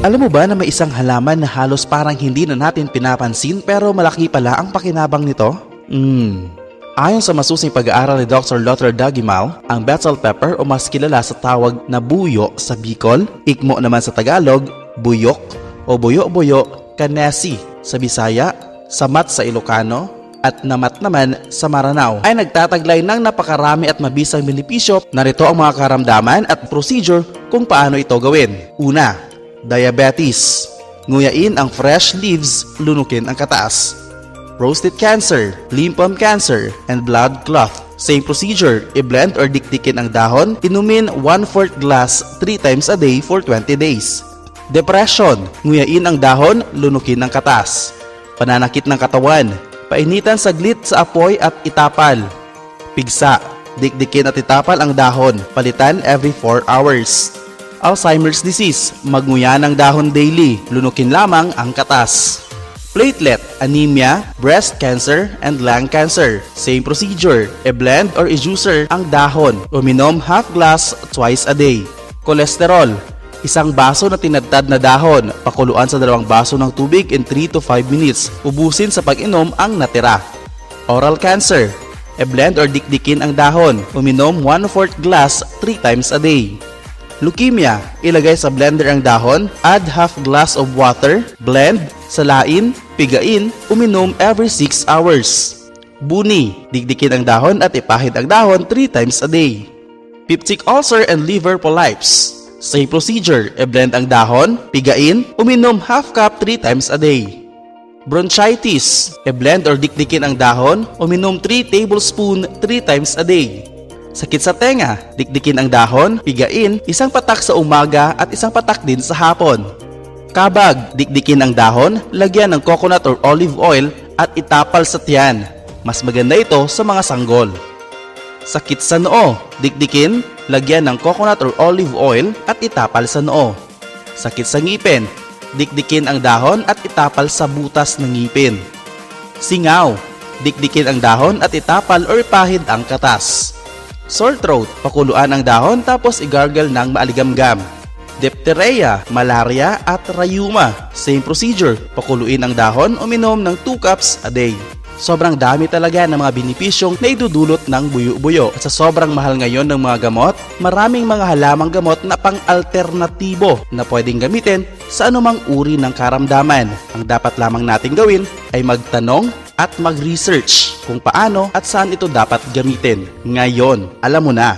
Alam mo ba na may isang halaman na halos parang hindi na natin pinapansin pero malaki pala ang pakinabang nito? Hmm. Ayon sa masusing pag-aaral ni Dr. Lothar Dagimal, ang betel pepper o mas kilala sa tawag na buyo sa Bicol, ikmo naman sa Tagalog, buyok o buyo-buyo kanesi sa Bisaya, samat sa Ilocano, at namat naman sa Maranao ay nagtataglay ng napakarami at mabisang benepisyo. Narito ang mga karamdaman at procedure kung paano ito gawin. Una, diabetes. Nguyain ang fresh leaves, lunukin ang kataas. Prostate cancer, lymphoma cancer, and blood clot. Same procedure, i-blend or dikdikin ang dahon, inumin 1/4 glass 3 times a day for 20 days. Depression, nguyain ang dahon, lunukin ang katas. Pananakit ng katawan, painitan saglit sa apoy at itapal. Pigsa, dikdikin at itapal ang dahon, palitan every 4 hours. Alzheimer's disease, magnguya ng dahon daily, lunukin lamang ang katas. Platelet, anemia, breast cancer, and lung cancer. Same procedure. I-blend or i-juicer ang dahon. Uminom half glass twice a day. Cholesterol, isang baso na tinadtad na dahon. Pakuluan sa dalawang baso ng tubig in 3 to 5 minutes. Ubusin sa pag-inom ang natira. Oral cancer, i-blend or dikdikin ang dahon. Uminom 1/4 glass 3 times a day. Leukemia, ilagay sa blender ang dahon, add half glass of water, blend, salain, pigain, uminom every 6 hours. Buni, digdikin ang dahon at ipahid ang dahon 3 times a day. Peptic ulcer and liver polyps. Same procedure, i-blend ang dahon, pigain, uminom half cup 3 times a day. Bronchitis, i-blend or dikdikin ang dahon, uminom 3 tablespoon 3 times a day. Sakit sa tenga, dikdikin ang dahon, pigain, isang patak sa umaga at isang patak din sa hapon. Kabag, dikdikin ang dahon, lagyan ng coconut or olive oil at itapal sa tiyan. Mas maganda ito sa mga sanggol. Sakit sa noo, dikdikin, lagyan ng coconut or olive oil at itapal sa noo. Sakit sa ngipin, dikdikin ang dahon at itapal sa butas ng ngipin. Singaw, dikdikin ang dahon at itapal or ipahid ang katas. Sore throat, pakuluan ang dahon tapos igargle ng maaligamgam. Diphtheria, malaria at rayuma. Same procedure, pakuluin ang dahon, uminom ng 2 cups a day. Sobrang dami talaga ng mga benepisyong na idudulot ng buyo-buyo. At sa sobrang mahal ngayon ng mga gamot, maraming mga halamang gamot na pang-alternatibo na pwedeng gamitin sa anumang uri ng karamdaman. Ang dapat lamang nating gawin ay magtanong at mag-research kung paano at saan ito dapat gamitin. Ngayon, alam mo na.